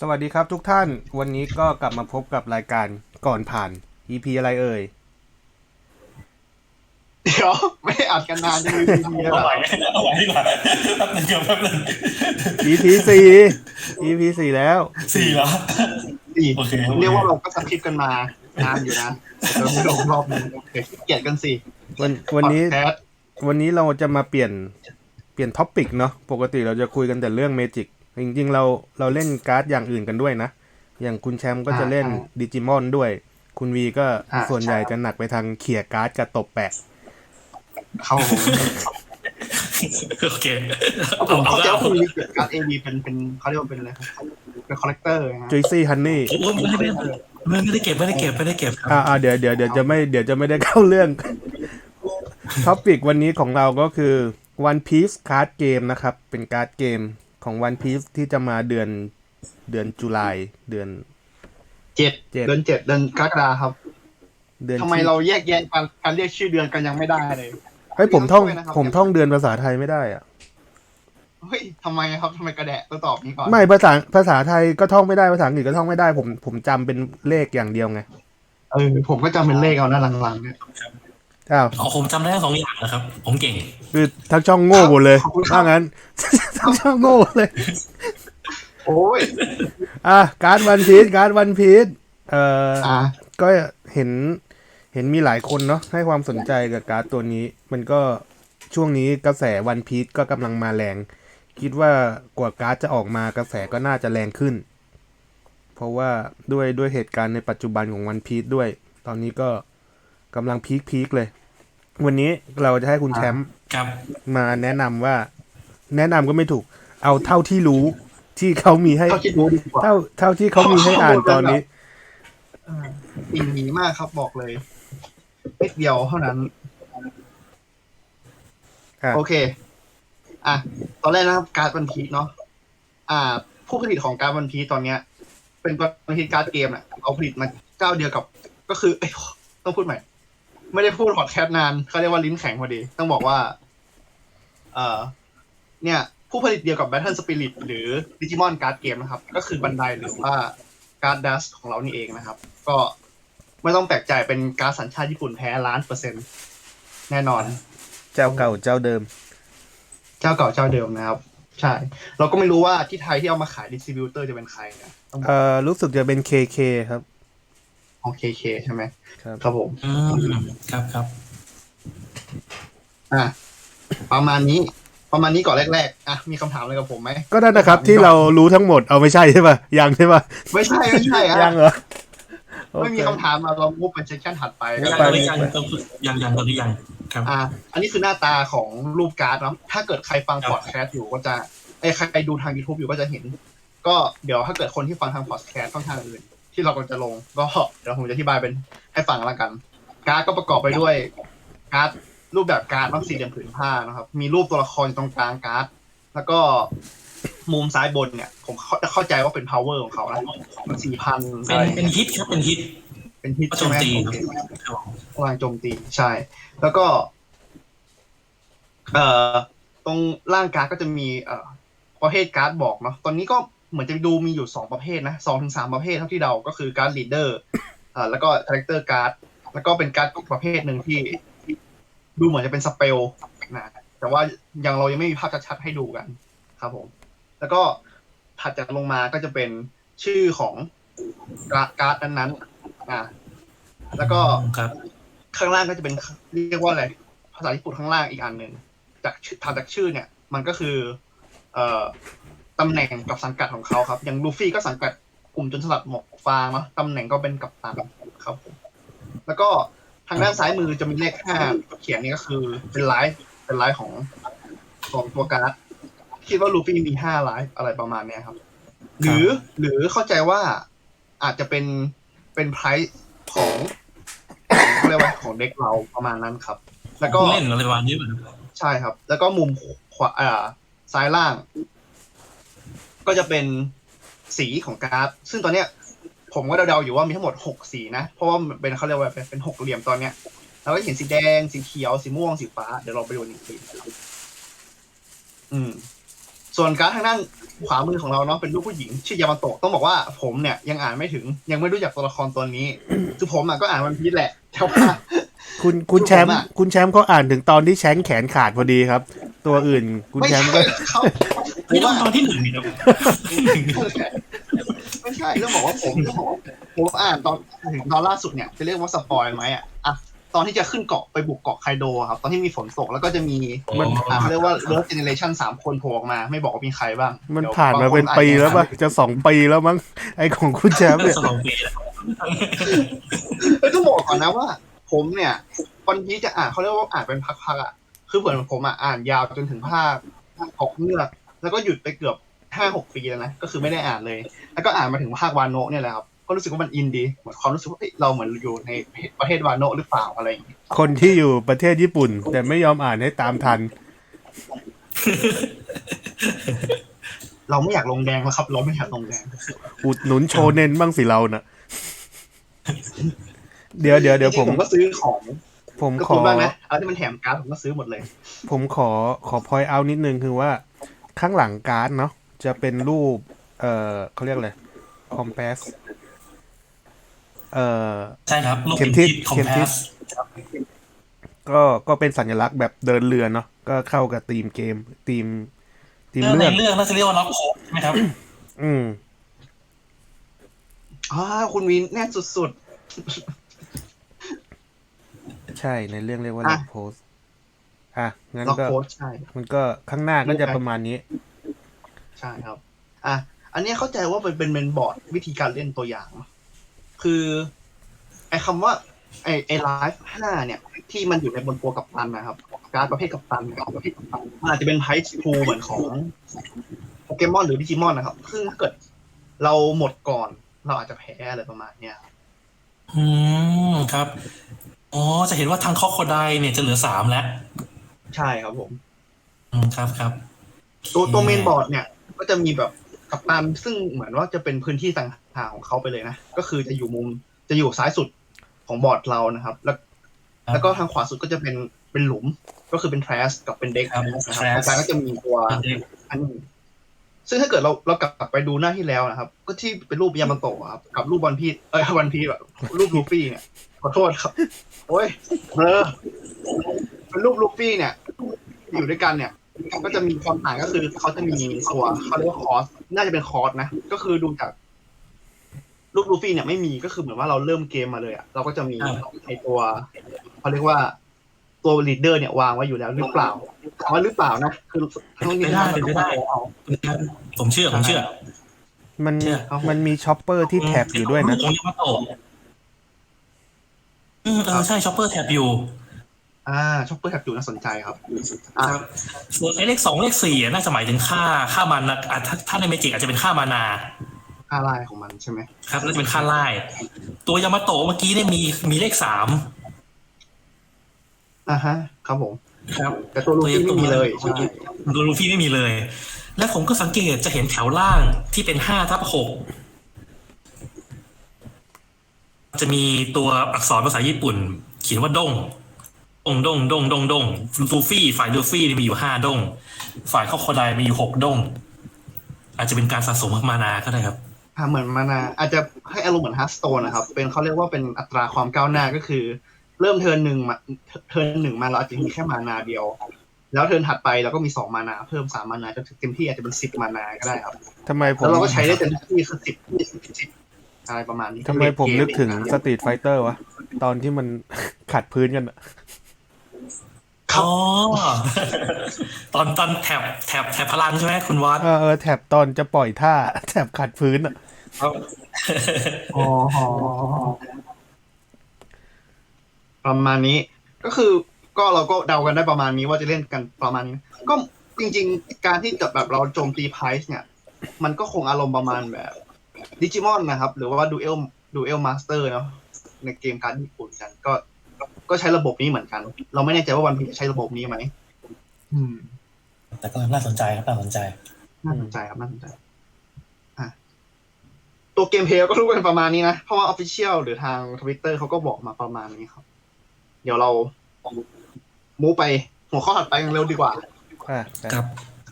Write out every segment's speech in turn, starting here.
สวัสดีครับทุกท่านวันนี้ก็กลับมาพบกับรายการก่อนผ่าน EP อะไรเอ่ย เดี๋ยวไม่ได้อัดกันนานจะมีทีเดียวเอาไหวเอาไหวดีกว่าแป๊บหนึงเดี๋ยวแป๊บหนึง EP สี่ EP สี่แล้ว สี่เหรอสี่โอเค เรียกว่าเราก็สคริปต์กันมานานอยู่นะเราไม่ลงรอบนึงโอเคเกลียดกันสิวันวันนี้แคสวันนี้เราจะมาเปลี่ยนเปลี่ยนท็อปิกเนาะปกติเราจะคุยกันแต่เรื่องเมจิก จริงๆเราเราเล่นการ์ดอย่างอื่นกันด้วยนะ อย่างคุณแชมป์ก็จะเล่นดิจิมอนด้วย คุณวีก็ส่วนใหญ่จะหนักไปทางเขี่ยการ์ดกับตบแปะเข้าผมโอเคผเอามเอาเข้าใจเอาว่าคุณมีเกิดการเอวีเป็นเป็นเขาเรียกว่าเป็นอะไรครับเป็นคอลเลกเตอร์นะจุยซี่ฮันนี่โอ้ยไม่ได้ไม่ได้เก็บไม่ได้เก็บไม่ได้เก็บครับอ่าอ่าเดี๋ยวเดี๋ยวเดี๋ยวจะไม่เดี๋ยวจะไม่ได้เข้าเรื่องท็อปิกวันนี้ของเราก็คือ One Piece Card Game นะครับ เป็นการ์ดเกม ของ One Piece ที่จะมาเดือนเดือนจุลายเดือน เจ็ดเจ็ด เดือนเจ็ดเดือนกรกฎาครับเดือนทำไมที่เราแยกแยะการการเรียกชื่อเดือนกันยังไม่ได้เลยเฮ้ยผมท่องช่วยนะครับผมท่องเดือนภาษาไทยไม่ได้อะเฮ้ยทำไมครับทำไมกระแดะต้องตอบนี้ก่อนไม่ภาษาภาษาไทยก็ท่องไม่ได้ภาษาอังกฤษก็ท่องไม่ได้ ผมผมจำเป็นเลขอย่างเดียวไงเออผมก็จำเป็นเลขเอาหน้าหลังๆเนี่ย อ้าวอ๋อผมจำได้สองอย่างนะครับ ผมเก่ง คือทั้งช่องโง่หมดเลยขอบคุณครับถ้างั้นทั้งช่องโง่หมดเลย โอ้ยอะการ์ดวันพีชการ์ดวันพีชเอ่อออ่าก็เห็นเห็นมีหลายคนเนาะให้ความสนใจกับการ์ดตัวนี้ มันก็ช่วงนี้กระแสวันพีชก็กำลังมาแรง คิดว่ากว่าการ์ดจะออกมากระแสก็น่าจะแรงขึ้น เพราะว่าด้วยด้วยเหตุการณ์ในปัจจุบันของวันพีชด้วย ตอนนี้ก็ กำลังพีคพีคเลย วันนี้เราจะให้คุณแชมป์ครับ มาแนะนำว่า แนะนำก็ไม่ถูก เอาเท่าที่รู้ที่เขามีให้เขาคิดรู้ดีกว่าเท่าเท่าที่เขามีให้อ่านตอนนี้อินดีมากครับบอกเลยนิดเดียวเท่านั้นอะโอเค อะ ตอนแรกนะครับ การ์ดวันพีชเนาะอ่า ผู้ผลิตของการ์ดวันพีชตอนเนี้ย เป็นวันพีชการ์ดเกมอะ เอาผลิตมาเจ้าเดียวกับ ก็คือเอ้ยต้องพูดใหม่ ไม่ได้พูดพอดแคสต์นานเขาเรียกว่าลิ้นแข็งพอดี ต้องบอกว่า เอ่อ เนี่ย ผู้ผลิตเดียวกับ Battle Spirit หรือ Digimon Card Game นะครับ ก็คือบันไดหรือว่าการ์ดดัสของเรานี่เองนะครับ ก็ไม่ต้องแปลกใจเป็นการ์ดสัญชาติญี่ปุ่นแท้ล้านเปอร์เซ็นต์แน่นอน เจ้าเก่าเจ้าเดิม เจ้าเก่าเจ้าเดิมนะครับ ใช่ เราก็ไม่รู้ว่าที่ไทยที่เอามาขายดิสติบิวเตอร์จะเป็นใครนะต้องบอกเอ่อรู้สึกจะเป็น KK ครับ ของเคเคใช่ไหมครับ ครับผมอืมครับครับอะประมาณนี้ ประมาณนี้ก่อนแรกๆอะมีคำถามอะไรกับผมไหมก็นั่นนะครับที่เรารู้ทั้งหมดเอาไม่ใช่ใช่ป่ะยังใช่ป่ะไม่ใช่ไม่ใช่อะยังเหรอโอไม่เคมีคำถามมาเรามุกเป็นเซสชั่นถัดไปยังไปตอนนี้ยังยังยังตอนนี้ยังครับ อะอันนี้คือหน้าตาของรูปการ์ดเนาะถ้าเกิดใครฟังครับ พอดแคสต์อยู่ก็จะไอ้ยใครดูทาง YouTube อยู่ก็จะเห็น ก็เดี๋ยวถ้าเกิดคนที่ฟังทางพอดแคสต์ช่องทางอื่น ที่เรากำลังจะลง ก็เดี๋ยวผมจะอธิบายเป็นให้ฟังแล้วกัน การ์ดก็ประกอบไปด้วยการ์ดรูปแบบการ์ดต้องสี่เหลี่ยมผืนผ้านะครับ มีรูปตัวละครอยู่ตรงกลางการ์ดแล้วก็มุมซ้ายบนเนี่ย ผมเข้าเข้าใจว่าเป็น power ของเขานะมันสี่พันเป็นเป็นฮิตครับเป็นฮิต เป็นฮิตก็โจใช่มไหมตีโอครับเคครับพลังโจมตีใช่ แล้วก็ เอ่อตรงร่างการ์ดก็จะมี เอ่อประเภทการ์ดบอกเนาะตอนนี้ก็ เหมือนจะดูมีอยู่สองประเภทนะสองถึงสามประเภทเท่าที่เดาก็คือการ์ดลีดเดอร์อ่าแล้วก็คาแรคเตอร์การ์ดแล้วก็เป็นการ์ดประเภทหนึ่งที่ ดูเหมือนจะเป็นสเปลนะแต่ว่ายังเรายังไม่มีภาพชัดๆให้ดูกัน ครับผม แล้วก็ถัดจากลงมาก็จะเป็นชื่อของการ์ดนั้นๆอ่าแล้วก็ครับข้างล่างก็จะเป็นเรียกว่าอะไรภาษาญี่ปุ่นข้างล่างอีกอันหนึ่งจากชื่อถัดจากชื่อเนี่ย มันก็คือ เอ่อ ตำแหน่งกับสังกัดของเขาครับ อย่างลูฟี่ก็สังกัดกลุ่มจนสลัดหมวกฟางเนาะตำแหน่งก็เป็นกัปตันครับผมแล้วก็ทางด้านซ้ายมือจะมีเลขห้าเขียนนี่ก็คือเป็นไลฟ์เป็นไลฟ์ของของตัวการ์ดคิดว่าลูฟี่มีห้าไลฟ์อะไรประมาณเนี้ยครับ หรือหรือเข้าใจว่าอาจจะเป็นเป็นไพรส์ของเขาเรียกว่าของเด็กเราประมาณนั้นครับ แล้วก็ผู้เล่นอะไรประมาณนี้ป่ะครับใช่ครับ แล้วก็มุมขวาอ่าซ้ายล่าง ก็จะเป็นสีของการ์ดซึ่งตอนเนี้ย ผมก็เดาๆอยู่ว่ามีทั้งหมดหกสีนะ เพราะว่ามันเป็นเขาเรียกว่าเป็นเป็นหกเหลี่ยมตอนเนี้ยแล้วก็เห็นสีแดง สีเขียว สีม่วง สีฟ้า เดี๋ยวเราไปดูอีกทีนะครับอืม ส่วนการดทางด้านขวามือของเราเนาะเป็นรูปผู้หญิง ชื่อยามาโตะต้องบอกว่าผมเนี่ยยังอ่านไม่ถึง ยังไม่รู้จักตัวละครตัวนี้ คือผมอะก็อ่านวันพีชแหละแต่ว่า คุณคุณแชมป์ผมอะคุณแชมป์เขาอ่านถึงตอนที่แชงแขนขาดพอดีครับ ตัวอื่น คุณไม่แชใช่มป์ก็เขาผ นี่มต้องว่าตอนที่หนึ่งนี่ครับไม่ใช่ต้องบอกว่าผมผมอ่านตอนถึงตอนล่าสุดเนี่ยจะเรียกว่าสปอยไหมอะอะตอนที่จะขึ้นเกาะไปบุกเกาะไคโดครับ ตอนที่มีฝนตกแล้วก็จะมีมันอะเขาเรียกว่าเลิฟเจเนเรชันสามคนโผล่ออกมา ไม่บอกว่ามีใครบ้าง มันดี๋ยวผ่านมาเป็นบงคปีแล้วปะอาจจจะสองปีแล้วมั้งไอของคุณแชมป์เนี่ยสลองปีแล้วเอ้ยต้องบอกก่อนนะว่า ผมเนี่ยวันนี้จะอ่านเขาเรียกว่าอ่านเป็นพักๆอะคือเหมือนผมอะอ่านยาวจนถึงภาคหกเงือก แล้วก็หยุดไปเกือบห้าหกปีแล้วนะก็คือไม่ได้อ่านเลย แล้วก็อ่านมาถึงภาควานโนะเนี่ยแหละครับก็รู้สึกว่ามันอินดีเหมือนความรู้สึกว่าเอ้ยเราเหมือนอยู่ในประเทศวานโนะหรือเปล่าอะไรอย่างเงี้ยคนที่อยู่ประเทศญี่ปุ่น แต่ไม่ยอมอ่านให้ตามทัน เราไม่อยากลงแดงแล้วครับ เราไม่อยากลงแดง อุดหนุนโชเน้นบ้างสิเราน่ะเดี๋ยวเดี๋ยวเดี๋ยวจริผงมๆผมก็ซื้อของ ผมก็ขคุอณบ้างนะอะไรที่มันแถมการ์ดผมก็ซื้อหมดเลย ผมขอขอพอยเอานิดนึงคือว่า ข้างหลังการ์ดเนาะจะเป็นรูป เอ่อเขาเรียกอะไรคอมเพสเอ่อใช่ครับลูกเข็มทิศคอมเข็มเพทิศสก็ก็เป็นสัญลักษณ์แบบเดินเรือเนาะก็เข้ากับธีมเกมธีมธีมเรื่องในเรื่องเรื่องน่าจะเรียกว่าน็อกโคใช่ไหมครับ อืม อ่าคุณวินแน่นสุด ใช่ในเรื่องเรียกว่าอะล็อกโพส อะงั้ๆนล็อกก็โค้ดใช่ มันก็ข้างหน้าก็จะประมาณนี้ ใช่ครับ อะอันเนี้ยเข้าใจว่าเป็นเป็นเป็นบอร์ดวิธีการเล่นตัวอย่างเนอะคือไอ้คำว่าไอ้ไอ้ไลฟ์ห้าเนี่ย ที่มันอยู่ในบนตัวกับตันนะครับ การดประเภทกับตันเนี่ยประเภทกับตันมันอาจจะเป็นไพส์พูเหมือนของโปเกมอนหรือดิจิมอนนะครับ ซึ่งถ้าเกิดเราหมดก่อน เราอาจจะแพ้อะไรประมาณเนี้ยครับอืมครับ อ๋อ จะเห็นว่าทางคอกโคไดเนี่ยจะเหลือสามแล้ว ใช่ครับผม อืมครับครับตัวตัวเมนบอร์ดเนี่ย ก็จะมีแบบกัปตันซึ่งเหมือนว่าจะเป็นพื้นที่ต่างหากของเขาไปเลยนะ ก็คือจะอยู่มุมจะอยู่ซ้ายสุดของบอร์ดเรานะครับ แล้วครับแล้วก็ทางขวาสุดก็จะเป็นเป็นหลุม ก็คือเป็นแทรสกับเป็นเด็กครับนะครับ trash อาจารย์ก็จะมีตัวอันนี้ซึ่งถ้าเกิดเราเรากลับไปดูหน้าที่แล้วนะครับ ก็ที่เป็นรูปยามาโตะครับกับรูปวันพีชเอ้ยวันพีชแบบรูปลูฟี่เนี่ยขอโทษครับ โอ้ยเบลอ เป็นรูปลูฟี่เนี่ย อยู่ด้วยกันเนี่ยก็จะมีความต่างก็คือเขาจะมีตัวเขาเรียกว่าคอร์สน่าจะเป็นคอร์สนะ ก็คือดูจากรูปลูฟี่เนี่ยไม่มีก็คือเหมือนว่าเราเริ่มเกมมาเลยอะเราก็จะมีครับไอตัวเขาเรียกว่าตัวลีดเดอร์เนี่ยวางไว้อยู่แล้วหรือเปล่าถามว่าหรือเปล่านะคือทั้งนี้ไม่ได้เป็นไม่ได้เอาผมเชื่อผมเชื่อ มันเชื่อมันมีช็อปเปอร์ที่แท็บอยู่ด้วยนะของยามาโตะอืมเออใช่ช็อปเปอร์แท็บอยู่ อ่าช็อปเปอร์แท็บอยู่น่าสนใจครับอ่าส่วนไอ้เลขสองเลขสี่อะน่าจะหมายถึงค่าค่ามันนะอะถ้าถ้าในเมจิกอาจจะเป็นค่ามานาค่าลายของมันใช่ไหมครับน่าจะเป็นค่าไล่ตัวยามาโตะเมื่อกี้เนี่ยมีมีเลขสามอ่าฮะ ครับผมครับแต่ตัวลูฟี่ไม่มีเลยใช่ตัวลูฟี่ไม่มีเลย และผมก็สังเกตจะเห็นแถวล่างที่เป็นห้าทับหกจะมีตัวอักษรภาษาญี่ปุ่น เขียนว่าด้ง ด้งด้งด้งด้งด้งลูฟี่ฝ่ายลูฟี่มีอยู่ห้าด้งฝ่ายครอบครัวไดมีอยู่หกด้งอาจจะเป็นการสะสมมานาก็ได้ครับอ่าเหมือนมานาอาจจะให้อารมณ์เหมือนฮัสโตนนะครับ เป็นเขาเรียกว่าเป็นอัตราความก้าวหน้าก็คือ เริ่มเทิร์นหนึ่งมาเทิร์นหนึ่งมาเราอาจจะมีแค่มานาเดียว แล้วเทิร์นถัดไปเราก็มีสองมานาเพิ่มสามมานาจนถึงเต็มที่อาจจะเป็นสิบมานาก็ได้ครับทำไมผมแล้วเราก็ใช้ได้เต็มที่คือสิบสิบอะไรประมาณนี้ทำไมผมนึกถึงสครับตรีทไฟเตอร์วะตอนที่มันขัดพื้นกันอะ อ๋อ ตอนตอนแถบแถบแถบพลังใช่ไหมคุณวัดเออเออแท็บตอนจะปล่อยท่าแท็บขัดพื้นอะอ๋อประมาณนี้ ก็คือก็เราก็เดากันได้ประมาณนี้ว่าจะเล่นกันประมาณนี้ ก็จริง ๆ การที่จะแบบเราโจมตีไพรส์เนี่ย มันก็คงอารมณ์ประมาณแบบดิจิมอนนะครับ หรือว่าดูเอลดูเอลมาสเตอร์เนาะในเกมการดญี่ปุ่นกันก็ ก็ใช้ระบบนี้เหมือนกัน เราไม่แน่ใจว่าวันพีจะใช้ระบบนี้ไหมอืม แต่ก็น่าสนใจครับน่าสนใจน่าสนใจครับน่าสนใจอะตัวเกมเพลย์ก็รู้กันประมาณนี้นะเพราะว่าออฟฟิเชียลหรือทางทวิตเตอร์เขาก็บอกมาประมาณนี้ครับ เดี๋ยวเรามูไปหัวข้อถัดไปกันเร็วดีกว่าอะครับ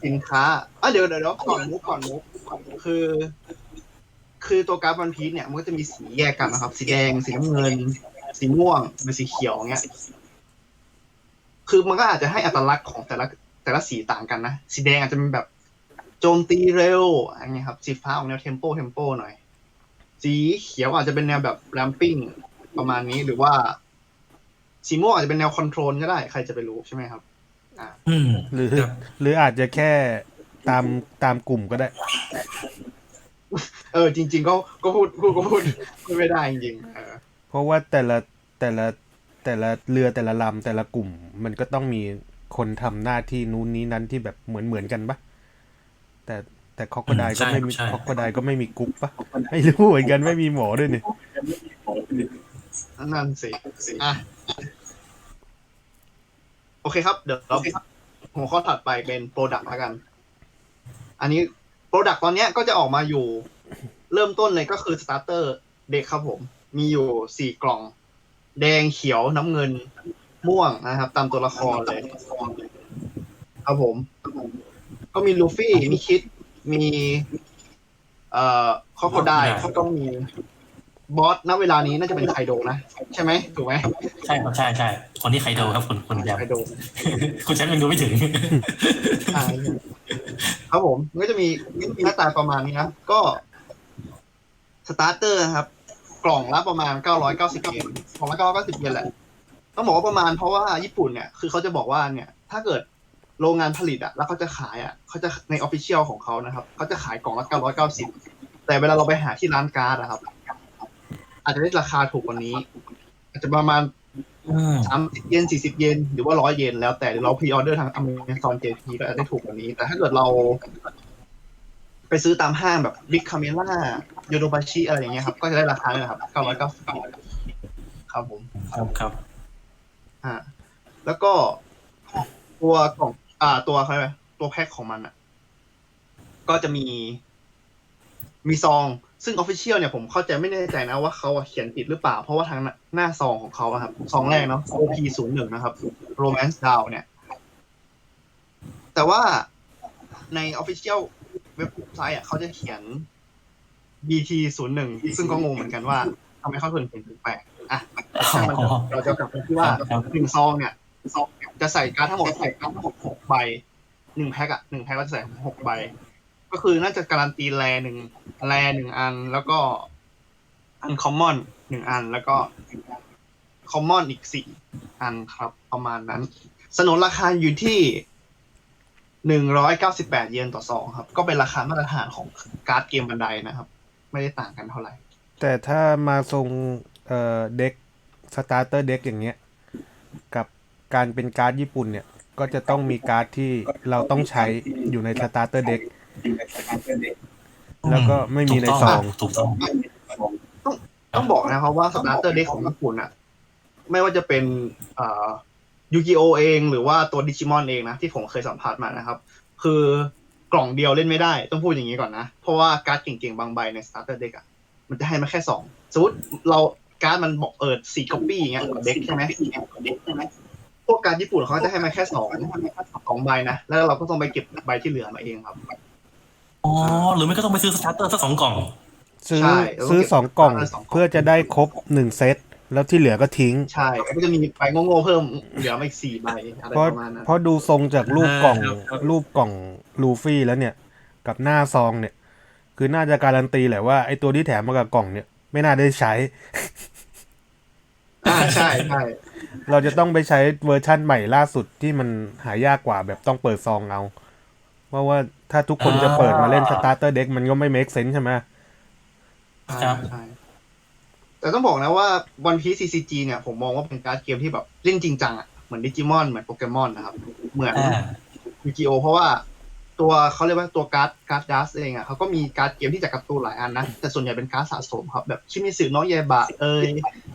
สินค้าอะเดี๋ยวเดี๋ยวเดี๋ยวก่อนมุกก่อนมุกคือ คือตัวการ์ดวันพีชเนี่ย มันก็จะมีสีแยกกันนะครับ สีแดง สีน้ำเงิน สีม่วงหรือสีเขียวเงี้ย คือมันก็อาจจะให้อัตลักษณ์ของแต่ละแต่ละสีต่างกันนะ สีแดงอาจจะเป็นแบบโจมตีเร็วอะไรเงี้ยครับ สีฟ้าออกแนวเทมโปเทมโปหน่อย สีเขียวอาจจะเป็นแนวแบบแรมปิ้งประมาณนี้หรือว่า สีม่วงอาจจะเป็นแนวคอนโทรลก็ได้ ใครจะไปรู้ใช่ไหมครับอืมหรือครับหรืออาจจะแค่ตามตามกลุ่มก็ได้ เออ จริง ๆ ก็ก็พูดพูดก็พูดพูดไม่ได้จริงๆเออ เพราะว่าแต่ละแต่ละแต่ละเรือแต่ละลำแต่ละกลุ่ม มันก็ต้องมีคนทำหน้าที่นู้นนี้นั้นที่แบบเหมือนเหมือนกันปะแต่แต่คอกกระไดก็ไม่มีคอกกระไดก็ไม่มีกุ๊กปะไม่รู้เหมือนกันไม่มีหมอด้วยนี่นั่นสิอะโอเคครับ เดี๋ยวเราหัวข้อถัดไปเป็นโปรดักต์แล้วกัน อันนี้โปรดักต์ตอนเนี้ยก็จะออกมาอยู่ เริ่มต้นเลยก็คือสตาร์เตอร์เด็กครับผม มีอยู่สี่กล่อง แดงเขียวน้ำเงิน ม่วงนะครับ ตามตัวละครเลยครับผม ก็มีลูฟี่มีคิด มี เอ่อคอโคไดเขาก็มีบอสณเวลานี้น่าจะเป็นไคโดนะ ใช่ไหมถูกไหมใช่ครับใช่ใช่คนที่ใครดูครับคุณคุณยไคโดำคุณแชมป์ยังดูไม่ถึงใช่ครับผมมันก็จะมีหน้าตาประมาณนี้นะก็สตาร์เตอร์ครับ กล่องละประมาณ 990เยนกล่องละ990เยนแหละ ต้องบอกว่าประมาณเพราะว่าญี่ปุ่นเนี่ย คือเขาจะบอกว่าเนี่ย ถ้าเกิดโรงงานผลิตอะแล้วเขาจะขายอะเขาจะในออฟฟิเชียลของเขานะครับเขาจะขายกล่องละ 990 แต่เวลาเราไปหาที่ร้านการ์ดอะครับ อาจจะได้ราคาถูกกว่านี้ อาจจะประมาณอืมสามสิบเยนสี่สิบเยนหรือว่าร้อยเยนแล้วแต่หรือเราพรีออเดอร์ทาง Amazon JP ก็อาจจะได้ถูกกว่านี้ แต่ถ้าเกิดเรา ไปซื้อตามห้างแบบ Big Camera โยโดบาชิอะไรอย่างเงี้ยครับ ก็จะได้ราคาเนี่ยครับเก้าร้อยเก้าสิบครับผม ครับครับอ่าแล้วก็ตัวกล่องอ่าตัวเขาเรียกอะไรตัวแพ็คของมันอะ ก็จะมี มีซอง ซึ่งออฟฟิเชียลเนี่ยผมเข้าใจไม่แน่ใจนะว่าเขาอะเขียนผิดหรือเปล่า เพราะว่าทางหน้าซองของเขาอะครับ ซองแรกเนาะ OP ศูนย์หนึ่งนะครับ Romance Down เนี่ย แต่ว่าในออฟฟิเชียลเว็บไซต์อะเขาจะเขียน BT ศูนย์หนึ่งซึ่งก็งงเหมือนกันว่าทำไมเขาถึงเขียนถึงแปลกอะช่างมันเถอะเราจะกลับไปที่ว่าครับหนึ่งซองเนี่ยซองเนี่ยจะใส่การ์ดทั้งหมดใส่การ์ดทั้งหมดหกใบหนึ่งแพ็คอะหนึ่งแพ็คก็จะใส่หกใบ ก็คือน่าจะการันตีแรหนึ่งแรหนึ่งอันแล้วก็อันคอมมอนหนึ่งอันแล้วก็คอมมอนอีกสี่อันครับประมาณนั้น สนนราคาอยู่ที่หนึ่งร้อยเก้าสิบแปดเยนต่อซองครับ ก็เป็นราคามาตรฐานของการ์ดเกมบันไดนะครับ ไม่ได้ต่างกันเท่าไหร่ แต่ถ้ามาทรงเอ่อเด็กสตาร์เตอร์เด็กอย่างเงี้ย กับการเป็นการ์ดญี่ปุ่นเนี่ย ก็จะต้องมีการ์ดที่เราต้องใช้อยู่ในสตาร์เตอร์เด็กแล้วก็ไม่มีในซองถูกต้องต้องบอกนะครับว่าสตาร์เตอร์เด็กของญี่ปุ่นอะไม่ว่าจะเป็นยูกิโอเอง หรือว่าตัวดิจิมอนเองนะ ที่ผมเคยสัมผัสมานะครับ คือ กล่องเดียวเล่นไม่ได้ ต้องพูดอย่างนี้ก่อนนะ เพราะว่าการ์ดเก่งๆ บางใบในสตาร์เตอร์เด็กอะมันจะให้มาแค่สองสมมติเราการ์ดมันบอกเออสี่ก๊อปปี้อย่างเงี้ยเด็กใช่ไหมพวกการ์ดญี่ปุ่นเขาจะให้มาแค่สองสองใบนะ แล้วเราก็ต้องไปเก็บใบที่เหลือมาเองครับอ๋อหรือไม่ก็ต้องไปซื้อสตาร์เตอร์สักสองกล่อง ซื้อใช่ซื้อสองกล่องเอาสองกล่องเพื่อจะได้ครบหนึ่งเซต แล้วที่เหลือก็ทิ้ง ใช่ก็จะมีใบโง่ๆเพิ่มเหลือมาอีกสี่ใบอะไรเพราะประมาณนั้นเพราะดูทรงจากรูปกล่องอ่าครับรูปกล่องลูฟี่แล้วเนี่ย กับหน้าซองเนี่ย คือน่าจะการันตีแหละว่าไอตัวที่แถมมากับกล่องเนี่ย ไม่น่าได้ใช้ อ่าใช่ใช่เราจะต้องไปใช้เวอร์ชั่นใหม่ล่าสุดที่มันหายากกว่าแบบต้องเปิดซองเอาเพราะว่าถ้าทุกคนจะเปิดมาเล่นสตาร์เตอร์เด็กมันก็ไม่ make sense ใช่ไหมครับใช่ แต่ต้องบอกนะว่า One Piece CCG เนี่ยผมมองว่าเป็นการ์ดเกมที่แบบเล่นจริงจังอะเหมือนดิจิมอนเหมือนโปเกมอนนะครับ เหมือนอ่ายูกิโอเพราะว่าตัวเขาเรียกว่าตัวการ์ดการ์ดดัสเองอะเขาก็มีการ์ดเกมที่จากการ์ตูนหลายอันนะ แต่ส่วนใหญ่เป็นการ์ดสะสมครับ แบบชิมิสึโนะเยบะเอ้ย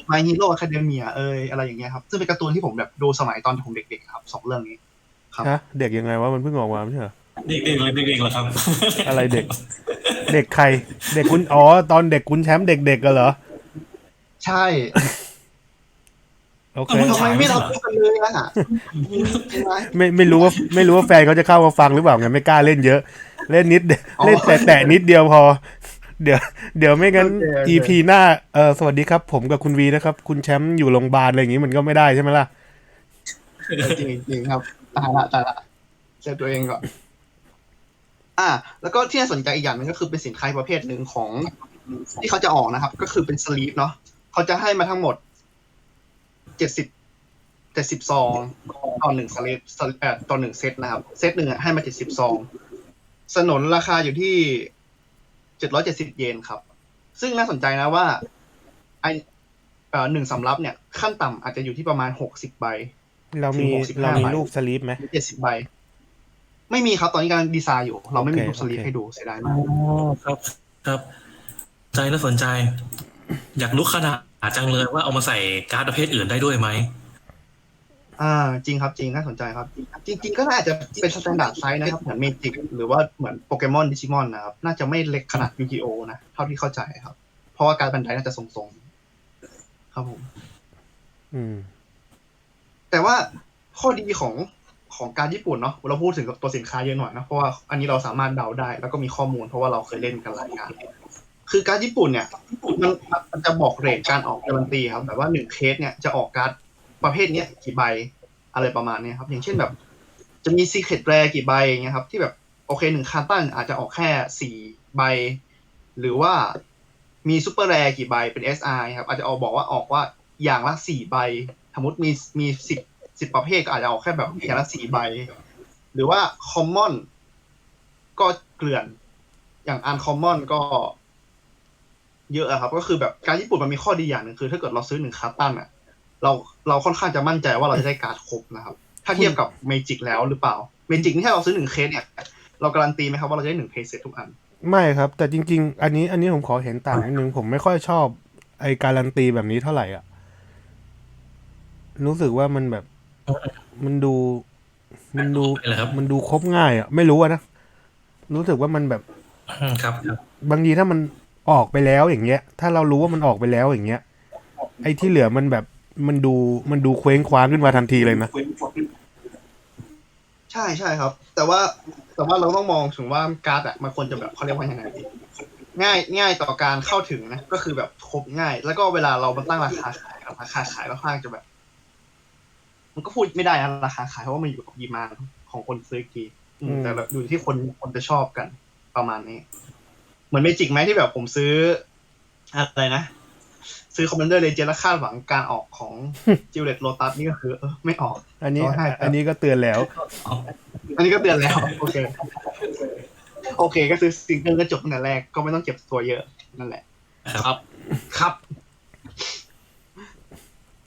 มาฮีโร่อะคาเดเมียเอ้ยอะไรอย่างเงี้ยครับ ซึ่งเป็นการ์ตูนที่ผมแบบดูสมัยตอนผมเด็กๆครับสองเรื่องนี้ครับฮะเด็กยังไงวะมันเพิ่งออกมาไม่ใช่เหรอเด็กๆเลยเด็กๆเหรอครับ อะไรเด็ก เด็กใคร เด็กคุณอ๋อตอนเด็กคุณแชมป์เด็กๆกันเหรอ ใช่โอเคทำไมไม่เราพูดกันเลยล่ะใช่ไหมไม่ไม่รู้ว่าไม่รู้ว่าแฟนเขาจะเข้ามาฟังหรือเปล่าไงไม่กล้าเล่นเยอะ เล่นนิดเดียวอ๋อเล่นแต่แต่นิดเดียวพอ เดี๋ยว เดี๋ยวไม่งั้นโอเคโอเค EP หน้าเออสวัสดีครับ ผมกับคุณวีนะครับ คุณแชมป์อยู่โรงพยาบาลอะไรอย่างงี้มันก็ไม่ได้ใช่ไหมล่ะจริงจริงครับตายละตายละเซฟตัวเองก่อนอ่า แล้วก็ที่น่าสนใจอีกอย่างหนึงก็คือเป็นสินค้าประเภทหนึ่งของที่เขาจะออกนะครับ ก็คือเป็นสลีปเนาะ เขาจะให้มาทั้งหมดเจ็ดสิบเจ็ดสิบซองต่อหนึ่งสลีปเอ่อต่อหนึ่งเซตนะครับ เซตหนึ่งอะให้มาเจ็ดสิบซองสนนราคาอยู่ที่เจ็ดร้อยเจ็ดสิบเยนครับ ซึ่งน่าสนใจนะว่าไอเอ่อหนึ่งสำรับเนี่ย ขั้นต่ำอาจจะอยู่ที่ประมาณหกสิบใบ เรามีถึง65เรามีใบรูปสลีปไหมเจ็ดสิบใบ ไม่มีครับ ตอนนี้กำลังดีไซน์อยู่ เราไม่มีโอเครูปสลีปโอเคให้ดูเสียดายอ๋มาอกครับครับ ใจน่าสนใจ อยากรู้ขนาดจังเลยว่าเอามาใส่การ์ดประเภทอื่นได้ด้วยไหมอ่า จริงครับจริงน่าสนใจครับ จริง ๆ ก็น่าจะเป็นสแตนดาร์ดไซส์นะครับ เหมือนเมจิกหรือว่าเหมือนโปเกมอนดิจิมอนนะครับ น่าจะไม่เล็กขนาดยูกิโอนะ เท่าที่เข้าใจครับ เพราะว่าการบันไดน่าจะทรงๆ ครับผม อืม แต่ว่าข้อดีของของการญี่ปุ่นเนาะเราพูดถึงตัวสินค้าเยอะหน่อยนะเพราะว่าอันนี้เราสามารถเดาได้ แล้วก็มีข้อมูลเพราะว่าเราเคยเล่นกันหลายงาน คือการญี่ปุ่นเนี่ยมันมันจะบอกเรทการออกการันตีครับแบบว่าหนึ่งเคสเนี่ยจะออกการ์ดประเภทเนี้ยกี่ใบอะไรประมาณเนี้ยครับ อย่างเช่นแบบ จะมีซีเคร็ตแรกี่ใบเงี้ยครับ ที่แบบโอเคหนึ่งคาร์ตันอาจจะออกแค่สี่ใบ หรือว่ามีซูเปอร์แรกี่ใบเป็น SR ครับอาจจะออกบอกว่าออกว่าอย่างละสี่ใบสมมติมีมีสิบสิบประเภทก็อาจจะออกแค่แบบอย่างละสี่ใบ หรือว่าคอมมอนก็เกลื่อน อย่างอันคอมมอนก็ เยอะอะครับ ก็คือแบบการญี่ปุ่นมันมีข้อดีอย่างหนึ่งคือ ถ้าเกิดเราซื้อหนึ่งคาร์ตันอะเราเราค่อนข้างจะมั่นใจว่าเราจะได้การ์ดครบนะครับ ถ้าเทียบกับเมจิกแล้วหรือเปล่าเมจิกนี่ถ้าเราซื้อหนึ่งเคสเนี่ยเราการันตีไหมครับว่าเราจะได้หนึ่งเพย์เซตทุกอัน ไม่ครับ แต่จริง ๆ อันนี้อันนี้ผมขอเห็นต่างนิดนึงผมไม่ค่อยชอบ ไอการันตีแบบนี้เท่าไหร่อะ รู้สึกว่ามันแบบ มันดู มันดูไม่เลยครับมันดูครบง่ายอะ ไม่รู้อะนะ รู้สึกว่ามันแบบอืมครับครับ บางทีถ้ามัน ออกไปแล้วอย่างเงี้ย ถ้าเรารู้ว่ามันออกไปแล้วอย่างเงี้ย ไอ้ที่เหลือมันแบบมันดูมันดูเคว้งคว้างขึ้นมาทันทีเลยนะใช่ใช่ครับ แต่ว่าแต่ว่าเราต้องมองถึงว่าการ์ดอะมันควรจะแบบเขาเรียกว่ายังไงดีง่ายง่ายต่อการเข้าถึงนะ ก็คือแบบครบง่าย แล้วก็เวลาเรามาตั้งราคาขายครับราคาขายค่อนข้างจะแบบ มันก็พูดไม่ได้นะราคาขายเพราะว่ามันอยู่กับดีมานของคนซื้อกีแต่แบบอยู่ที่คนคนจะชอบกันประมาณนี้ มือนเมจิกไหมที่แบบผมซื้อ อะไรนะ ซื้อคอมมานเดอร์เลเจนแล้วคาดหวังการออกของจิวเลตโลตัสนี่ก็คือ เออไม่ออก อันนี้ร้องไห้ครับอันนี้ก็เตือนแล้ว อันนี้ก็เตือนแล้ว โอเค โอเค ก็คือซิงเกิลก็จบตั้งแต่แรก ก็ไม่ต้องเจ็บตัวเยอะนั่นแหละ ครับ ครับ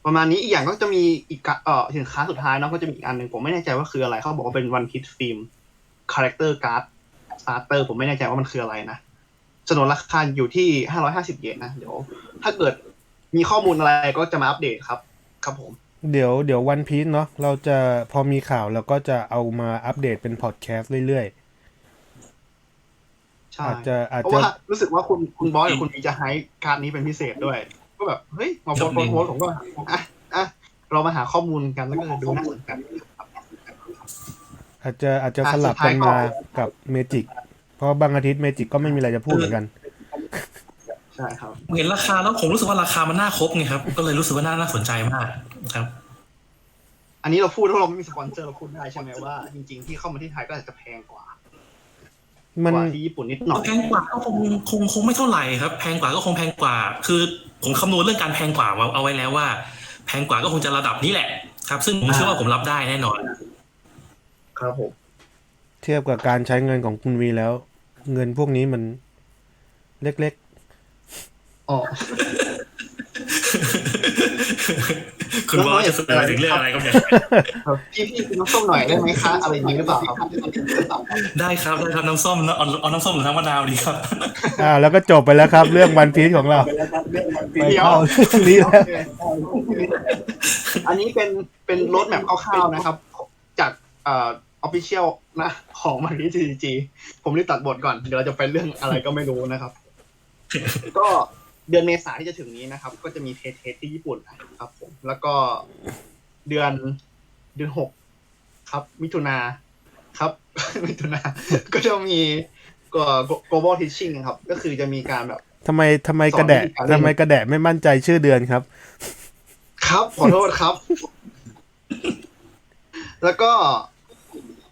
ประมาณนี้อีกอย่างก็จะมีอีกกะเอ่อสินค้าสุดท้ายเนาะก็จะมีอีกอันหนึ่งผมไม่แน่ใจว่าคืออะไรเขาบอกว่าเป็นวันคิดฟิล์มคาแรคเตอร์การ์ดสตาร์เตอร์ผมไม่แน่ใจว่ามันคืออะไรนะ สนนราคาอยู่ที่ห้าร้อยห้าสิบเยนนะ เดี๋ยว ถ้าเกิดมีข้อมูลอะไรก็จะมาอัปเดตครับ ครับผม เดี๋ยวเดี๋ยววันพีซเนาะเราจะพอมีข่าวเราก็จะเอามาอัปเดตเป็นพอดแคสต์เรื่อยใช่อาจจะอาจเพราะจะว่ารู้สึกว่าคุณคุณบอสกับคุณพีจะให้การ์ดนี้เป็นพิเศษด้วย ก็แบบ เฮ้ย มาโพสต์โพสต์โพสต์ผมก็อะอะเรามาหาข้อมูลกันแล้วก็ดูน่าสนใจๆอาจจะอาจจะอะสลับสุดท้ากัยนก็มากับเมจิก เพราะบางอาทิตย์เมจิกก็ไม่มีอะไรจะพูดเหมือนกัน ใช่ครับ เห็นราคาแล้วผมรู้สึกว่าราคามันน่าครบไงครับ ก็เลยรู้สึกว่าน่าน่าสนใจมากครับ อันนี้เราพูดถ้าเราไม่มีสปอนเซอร์เราพูดได้ใช่ไหมว่า จริงๆที่เข้ามาที่ไทยก็อาจจะแพงกว่ามันกว่าที่ญี่ปุ่นนิดหน่อยแพงกว่าก็คงคงคงไม่เท่าไหร่ครับ แพงกว่าก็คงแพงกว่า คือผมคำนวณเรื่องการแพงกว่ามาเอาไว้แล้วว่า แพงกว่าก็คงจะระดับนี้แหละ ครับ ซึ่งผมเชื่อว่าผมรับได้แน่นอน ครับผมเทียบกับการใช้เงินของคุณวีแล้ว เงินพวกนี้มันเล็กอ๋อคุณบอสจะเสนอถึงเรื่องอะไรก็เนี่ยครับพี่พี่กินน้ำส้มหน่อยได้ไหมคะอะไรอย่างนี้หรือเปล่าครับได้ครับได้ครับน้ำส้มเอาเอาน้ำส้มหรือน้ำมะนาวดีครับๆอ่า แล้วก็จบไปแล้วครับ เรื่องวันพีซของเราไปเดี๋ยวเข้าเรื่องนี้แล้วอันนี้เป็นเป็นรถแมพคร่าวๆนะครับ จากเอ่อ ออฟฟิเชียลนะของมันที่ GG ผมรีบตัดบทก่อน เดี๋ยวเราจะไปเรื่องอะไรก็ไม่รู้นะครับ ก็เดือนเมษาที่จะถึงนี้นะครับ ก็จะมีเทสเทสที่ญี่ปุ่นนะครับผมแล้วก็เดือนเดือนหกครับ มิถุนาครับ มิถุนาก็จะมีก็ global teaching ครับ ก็คือจะมีการแบบทำไมทำไมกระแดะสอนวิธีการเล่นทำไมกระแดะไม่มั่นใจชื่อเดือนครับ ครับ ขอโทษครับ แล้วก็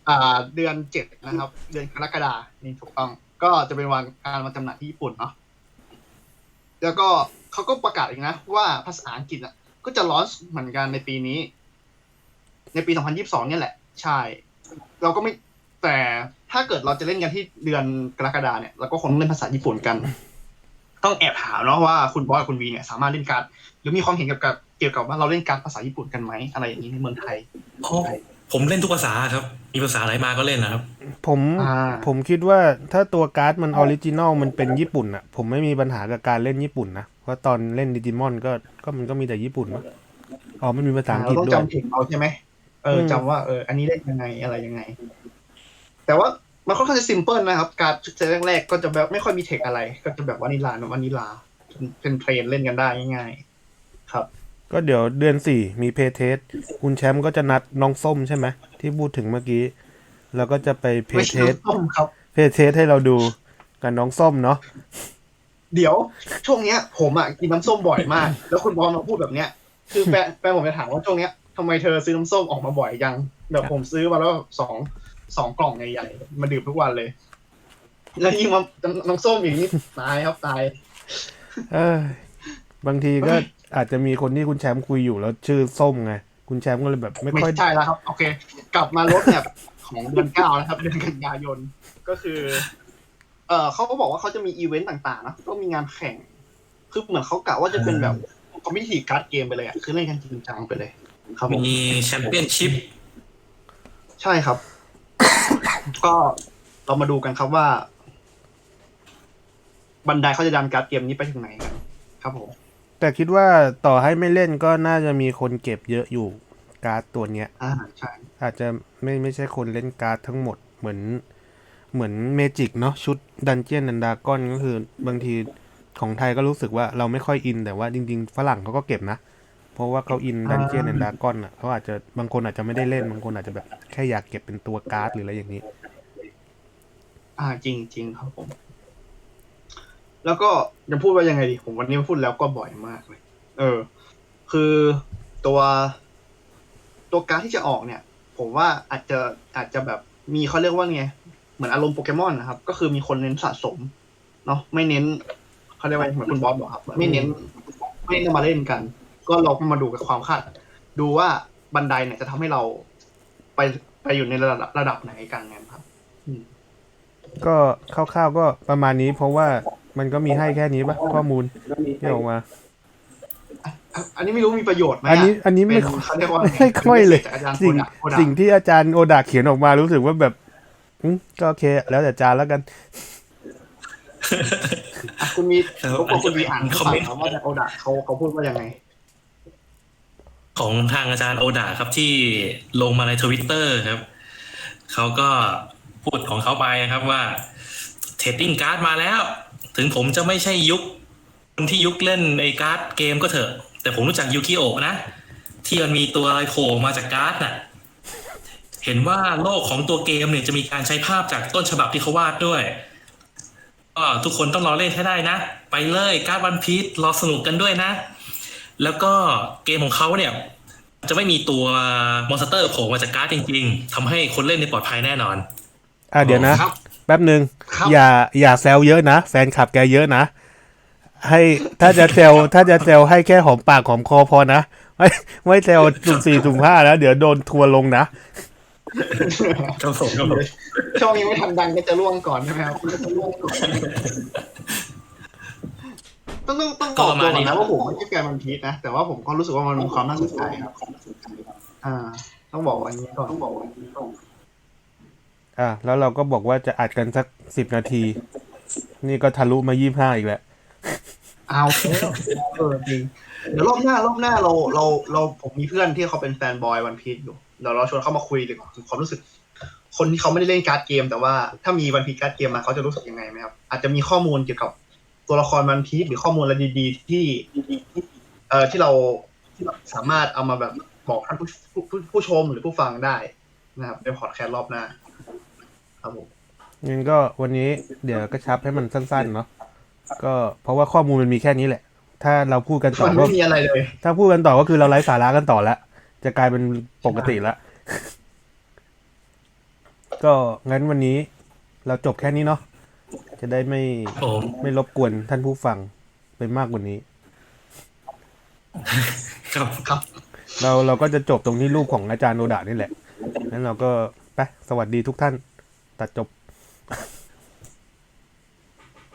อ่าเดือนเจ็ดนะครับ เดือนกรกฎานี่ถูกต้อง ก็จะเป็นวันการมาจำหน่ายที่ญี่ปุ่นเนาะแล้วก็เขาก็ประกาศอีกนะ ว่าภาษาอังกฤษอะ ก็จะลอนเหมือนกันในปีนี้ ในปี 2022 เนี่ยแหละ ใช่ เราก็ไม่แต่ถ้าเกิดเราจะเล่นกันที่เดือนกรกฎาเนี่ยเราก็คงเล่นภาษาญี่ปุ่นกัน ต้องแอบถามเนาะว่าคุณบอยกับคุณวีเนี่ย สามารถเล่นการ์ดหรือมีความเห็นเกี่ยวกับเกี่ยวกับว่าเราเล่นการ์ดภาษาญี่ปุ่นกันไหมอะไรอย่างนี้ในเมืองไทย ผมเล่นทุกภาษาครับ มีภาษาอะไรมาก็เล่นนะครับ ผมอ่า ผมคิดว่าถ้าตัวการ์ดมันออริจินอลมันเป็นญี่ปุ่นอะผมไม่มีปัญหากับการเล่นญี่ปุ่นนะเพราะตอนเล่นดิจิมอนก็ก็มันก็มีแต่ญี่ปุ่นมั้งอ๋อไม่มีภาษาอังกเราฤษต้องด้วย จำถึงเอาใช่ไหมเอออืมจำว่าเอออันนี้เล่นยังไงอะไรยังไง แต่ว่ามันค่อนข้างจะซิมเพิลนะครับ การเซตแรกๆก็จะแบบไม่ค่อยมีเทคอะไร ก็จะแบบวานิลาเนอะวานิลาเป็นเพลนเล่นกันได้ง่ายๆครับ ก็เดี๋ยวเดือนสี่มีเพเทสคุณแชมป์ก็จะนัดน้องส้มใช่ไหมที่พูดถึงเมื่อกี้ แล้วก็จะไปเพไม่เทใช่สต้มครับ เพเทสให้เราดูกับน้องส้มเนาะเดี๋ยวช่วงเนี้ย ผมอะกินน้ำส้มบ่อยมาก แล้วคุณบอลมาพูดแบบเนี้ย คือแฟนแฟนผมจะถามว่าช่วงเนี้ยทำไมเธอซื้อน้ำส้มออกมาบ่อยจังแบบผมซื้อมาแล้วสองสองกล่องใหญ่ๆมาดื่มทุกวันเลย แล้วยิ่งมาน้ำส้มอย่างนี้ตายครับตาย เอยบางทีก็ อาจจะมีคนที่คุณแชมป์คุยอยู่แล้วชื่อส้มไง คุณแชมป์ก็เลยแบบไม่ไม่ค่อย ใช่แล้วครับ โอเค กลับมารถเนี่ยของเดือนเก้านะครับ เดือนกันยายนก็คือ เออเขาก็บอกว่าเขาจะมีอีเวนต์ต่างๆนะก็มีงานแข่ง คือเหมือนเขากะว่าจะเป็นแบบคอมมิชชั่นการ์ดเกมไปเลยอะคือเล่นกันจริงจังไปเลย ครับผมมีแชมเปี้ยนชิพใช่ครับ ก็เรามาดูกันครับว่า บันไดเขาจะดันการ์ดเกมนี้ไปถึงไหนกันครับผม แต่คิดว่าต่อให้ไม่เล่นก็น่าจะมีคนเก็บเยอะอยู่การ์ดตัวเนี้ย อ่าใช่อาจจะไม่ไม่ใช่คนเล่นการ์ดทั้งหมดเหมือน เหมือนเมจิกเนาะชุดดันเจียน d ันดากอนก็คือบางทีของไทยก็รู้สึกว่าเราไม่ค่อยอินแต่ว่าจริง ๆ ฝรั่งเขาก็เก็บนะ เพราะว่าเขาอินดันเจียน d ันดากอนอะเขาอาจจะบางคนอาจจะไม่ได้เล่นบางคนอาจจะแบบแค่อยากเก็บเป็นตัวการ์ดหรืออะไรอย่างนี้ อ่าจริงจริงครับผม แล้วก็จะพูดว่ายังไงดีผมวันนี้พูดแล้วก็บ่อยมากเลย เออ คือตัวตัวการดที่จะออกเนี่ย ผมว่าอาจจะอาจจะแบบมีเขาเรียกว่าไงเหมือนอารมณ์โปเกมอนนะครับ ก็คือมีคนเน้นสะสม เนาะไม่เน้นเขาเรียกว่าเหมือนคุณบอสบอกครับ ไม่เน้น ไม่เน้นมาเล่นกัน ก็เราก็มาดูกับความคาด ดูว่าบันไดเนี่ยจะทำให้เราไปไปอยู่ในระดับระดับไหนกันนี่ยครับก็คร่าวๆก็ประมาณนี้เพราะว่า มันก็มีให้แค่นี้ปะข้อมูลที่ออกมาอะอันนี้ไม่รู้มีประโยชน์ไหมะอันนี้อันนี้ไม่เป็เขาเรียกว่าไม่ค่อยเลยจากอาจารย์สิ่งโคดะโคดะสิ่งที่อาจารย์โอดาเขียนออกมารู้สึกว่าแบบอืมก็โอเค แล้วแต่อาจารย์แล้วกันอะคุณมีเออรบกวนคุณมีอ่านคอเขามเมฟันงต์ครับว่าอาจารย์โอดะเขาเขาพูดว่ายังไง ของทางอาจารย์โอดาครับที่ลงมาในทวิตเตอร์ครับ เขาก็พูดของเขาไปครับว่าเท รดดิ้งการ์ดมาแล้ว ถึงผมจะไม่ใช่ยุคคนที่ยุคเล่นไอ้การ์ดเกมก็เถอะ แต่ผมรู้จักยูกิโอะนะ ที่มันมีตัวอะไรโผล่มาจากการ์ดน่ะ เห็นว่าโลกของตัวเกมเนี่ยจะมีการใช้ภาพจากต้นฉบับที่เขาวาดด้วยก็ทุกคนต้องรอเล่นให้ได้นะ ไปเลยการ์ดวันพี e รอสนุกกันด้วยนะ แล้วก็เกมของเขาเนี่ย จะไม่มีตัวมอนสเตอร์โผล่มาจากการ์ดจริง ๆทำให้คนเล่นในยปลอดภัยแน่นอน อะเดี๋ยวนะ ครับ แป๊บหนึ่งครับอย่าอย่าแซวเยอะนะแฟนคลับแกเยอะนะ ให้ถ้าจะแซวถ้าจะแซวให้แค่หอมปากหอมคอพอนะ ไม่ไม่แซวสุ่มสี่สุ่มห้านะเดี๋ยวโดนทัวร์ลงนะครับผมครับผมช่วงนี้ไม่ทันดังก็จะล่วงก่อนใช่ไหมครับก็จะล่วงก่อนต้องต้องต้องบอกตัวก่อนนะว่าผมไม่ใช่แฟนมันพีชนะแต่ว่าผมก็รู้สึกว่ามันมีความน่าสนใจครับอ่า ต้องบอกว่าอย่างนี้ก่อนต้องบอกว่าอย่างนี้ก่อน อะแล้วเราก็บอกว่าจะอัดกันสักสิบนาที นี่ก็ทะลุมายี่ห้าอีกแล้วเอาเออจริงเดี๋ยวรอบหน้ารอบหน้าเราเราเราผมมีเพื่อนที่เขาเป็นแฟนบอยวันพีชอยู่เดี๋ยวเราชวนเขามาคุยดีกว่าถึงความรู้สึก คนที่เขาไม่ได้เล่นการ์ดเกม แต่ว่าถ้ามีวันพีชการ์ดเกมมาเขาจะรู้สึกยังไงไหมครับ อาจจะมีข้อมูลเกี่ยวกับตัวละครวันพีซหรือข้อมูลอะไรดีๆที่เอ่อที่เราที่เราสามารถเอามาแบบบอกท่านผู้ผู้ผู้ผู้ชมหรือผู้ฟังได้นะครับในพอดแคสต์รอบหน้า ครับผมงั้นก็วันนี้เดี๋ยวกระชับให้มันสั้นๆเนาะก็เพราะว่าข้อมูลมันมีแค่นี้แหละ ถ้าเราพูดกันต่อมันก็ไม่มีอะไรเลย ถ้าพูดกันต่อก็คือเราไร้สาระกันต่อแล้วจะกลายเป็นปกติละก็งั้นวันนี้เราจบแค่นี้เนาะจะได้ไม่ครับผมไม่รบกวนท่านผู้ฟังไปมากกว่านี้ ครับครับ เราเราก็จะจบตรงที่รูปของอาจารย์โนดานี่แหละงั้นเราก็ไปสวัสดีทุกท่าน ตัดจบ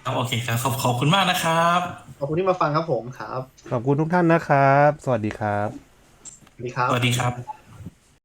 ครับโอเคครับขอบขอบคุณมากนะครับ ขอบคุณที่มาฟังครับผมครับ ขอบคุณทุกท่านนะครับ สวัสดีครับ สวัสดีครับ สวัสดีครับ